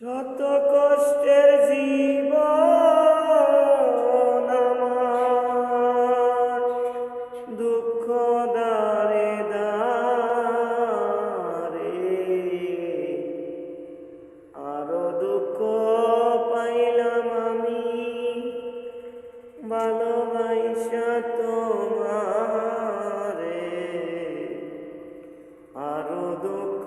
শত কষ্টের জীবন আমার আরও দুঃখ পাইলাম আমি আরও দুঃখ